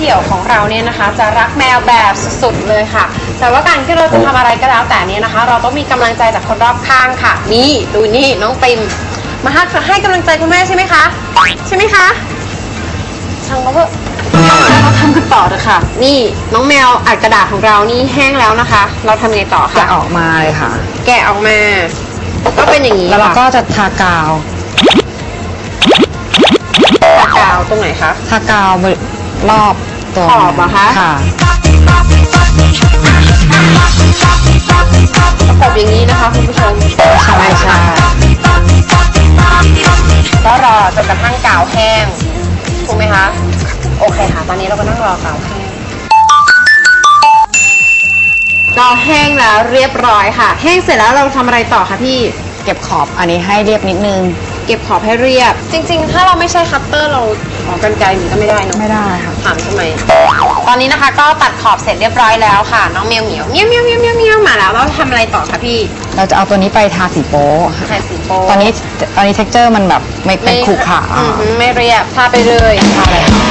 เดี่ยวของเราเนี่ยนะคะ จะรักแมวแบบสุดๆเลยค่ะ แต่ว่าการที่เราจะทำอะไรก็แล้วแต่เนี่ยนะคะ เราต้องมีกำลังใจจากคนรอบข้างค่ะ นี่ดูนี่น้องติมมาให้ให้กำลังใจคุณแม่ใช่ไหมคะใช่ไหมคะช่างเขาเถอะเราทำกันต่อเถอะค่ะ นี่น้องแมวอัดกระดาษของเรานี่แห้งแล้วนะคะ เราทำไงต่อจะคะออกมาเลยค่ะ แกะออกมาก็เป็นอย่างนี้แล้วเราค่ะก็จะทากาว ทากาวตรงไหนคะ ทากาวร อบตัวขอบเหรอคะ ค่ะประกบอย่างนี้นะคะคุณผู้ชมใช่ใช่ก็รอจนกระทั่งกาวแห้งถูกไหมคะโอเคค่ะ ตอนนี้เราก็นั่งรอกาวแห้งกาวแห้งแล้วเรียบร้อยค่ะ แห้งเสร็จแล้วเราทำอะไรต่อคะพี่ เก็บขอบอันนี้ให้เรียบนิดนึง เก็บขอบให้เรียบ จริง ๆ ถ้าเราไม่ใช่คัตเตอร์เราขอกันไกลหรือก็ไม่ได้เนอะไม่ได้ค่ะ ถามทำไม ตอนนี้นะคะก็ตัดขอบเสร็จเรียบร้อยแล้วค่ะ น้องเมียวเหมียวเมียวเมียวเมียวเมียวเมียวมาแล้วเราทำอะไรต่อคะพี่เราจะเอาตัวนี้ไปทาสีโป๊ะถ่ายสีโป๊ตอนนี้ตอนนี้ texture มันแบบไม่เป็นขรุขระอือหือไม่เรียบทาไปเลยทาเลยค่ะ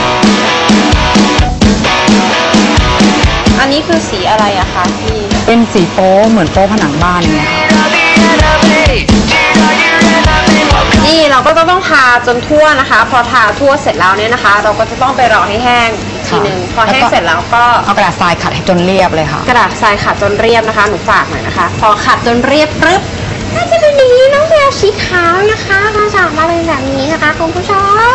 อันนี้คือสีอะไรอะคะพี่ เป็นสีโป๊ะเหมือนโป๊ะผนังบ้านอย่างเงี้ยค่ะ นี่เราก็จะต้องทาจนทั่วนะคะ พอทาทั่วเสร็จแล้วเนี่ยนะคะ เราก็จะต้องไปรอให้แห้งอีกทีหนึ่งพอแห้งเสร็จแล้วก็เอากระดาษทรายขัดให้จนเรียบเลยค่ะ กระดาษทรายขัดจนเรียบนะคะหนูฝากหน่อยนะคะ พอขัดจนเรียบปึ๊บก็จะเป็นอย่างนี้น้องแมวสีขาวนะคะมาจากมาเลยแบบนี้นะคะคุณผู้ช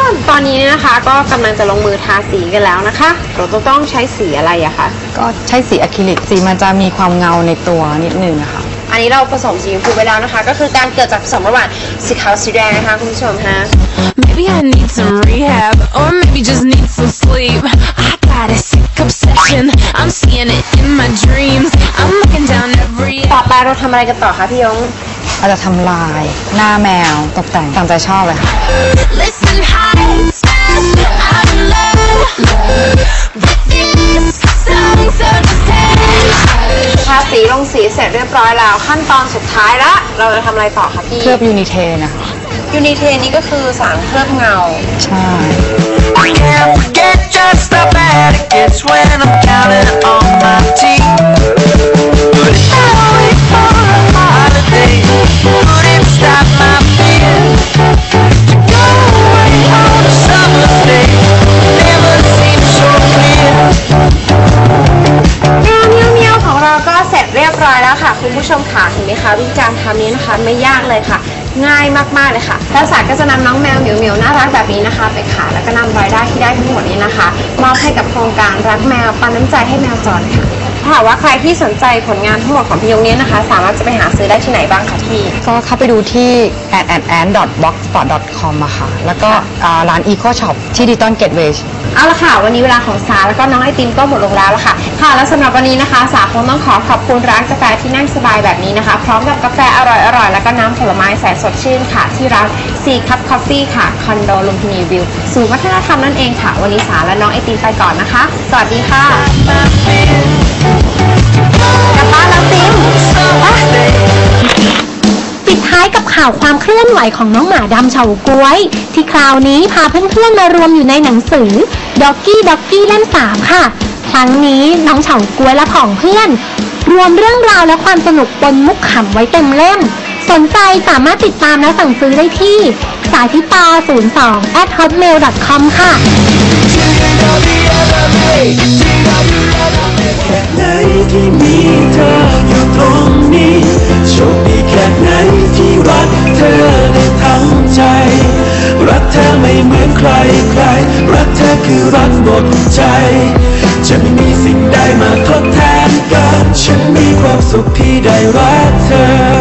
มตอนนี้เนี่ยนะคะก็กำลังจะลงมือทาสีกันแล้วนะคะ เราจะต้องใช้สีอะไรอะคะก็ใช้สีอะคริลิกสีมันจะมีความเงาในตัวนิดนึงนะคะ อันนี้เราผสมสีชมพูไปแล้วนะคะ ก็คือการเกิดจากผสมระหว่างสีขาวสีแดงนะคะคุณผู้ชมฮะ Maybe I need some rehab, or maybe just need some sleep. I got a sick obsession, I'm seeing it in my dreams. I'm looking down every ต่อไปเราทำอะไรกันต่อคะพี่ยงเราจะทำลายหน้าแมวตกแต่งตามใจชอบเลยค่ะ Listen high, I'm in สีลงสีเสร็จเรียบร้อยแล้ว ขั้นตอนสุดท้ายละ เราจะทำอะไรต่อคะพี่ เคลือบยูนิเทนะคะ ยูนิเทนนี่ก็คือสารเคลือบเงา ใช่ I can't forget just how bad it gets when I'm counting on my teeth. ค่ะเห็นไหมคะวิธีการทำนี้นะคะไม่ยากเลยค่ะ ง่ายมากๆเลยค่ะทัศน์ก็จะนำน้องแมวเหมียวเหมียวน่ารักแบบนี้นะคะ ไปขายแล้วก็นำรายได้ที่ได้ทั้งหมดนี้นะคะมอบให้กับโครงการรักแมวปันน้ำใจให้แมวจรค่ะ ถ้าหากว่าใครที่สนใจผลงานทั้งหมดของพี่ยงเนี้นะคะ สามารถจะไปหาซื้อได้ที่ไหนบ้างคะพี่ ก็เข้าไปดูที่ a n a n b l o g s p o t c o m อะค่ะ แล้วก็อ่าร้าน Eco Shop ที่ Digital Gateway เอาละค่ะ วันนี้เวลาของสาแล้วก็น้องไอติมก็หมดลงแล้วละค่ะ ค่ะ แล้วสำหรับวันนี้นะคะ สาคงต้องขอขอบคุณร้านกาแฟที่นั่งสบายแบบนี้นะคะ พร้อมกับกาแฟอร่อยๆ แล้วก็น้ำผลไม้แสนสดชื่นค่ะ ที่ร้าน C Cup Coffee ค่ะ คอนโดลุมพินีวิวศูนย์วัฒนธรรมนั่นเองค่ะ วันนี้สาและน้องไอติมไปก่อนนะคะ สวัสดีค่ะาวความเคลื่อนไหวของน้องหมาดำเฉาก้วย ที่คราวนี้พาเพื่อนๆมารวมอยู่ในหนังสือด็อกกี้ด็อกกี้เล่มสามค่ะ ครั้งนี้น้องเฉาก้วยและผองเพื่อน รวมเรื่องราวและความสนุกปนมุกขำไว้เต็มเล่ม สนใจสามารถติดตามและสั่งซื้อได้ที่ สายพิตา 02 at hotmail com ค่ะไหนที่มี รักเธอไม่เหมือนใครใคร รักเธอคือรักหมดใจ จะไม่มีสิ่งใดมาทดแทนกัน ฉันมีความสุขที่ได้รักเธอ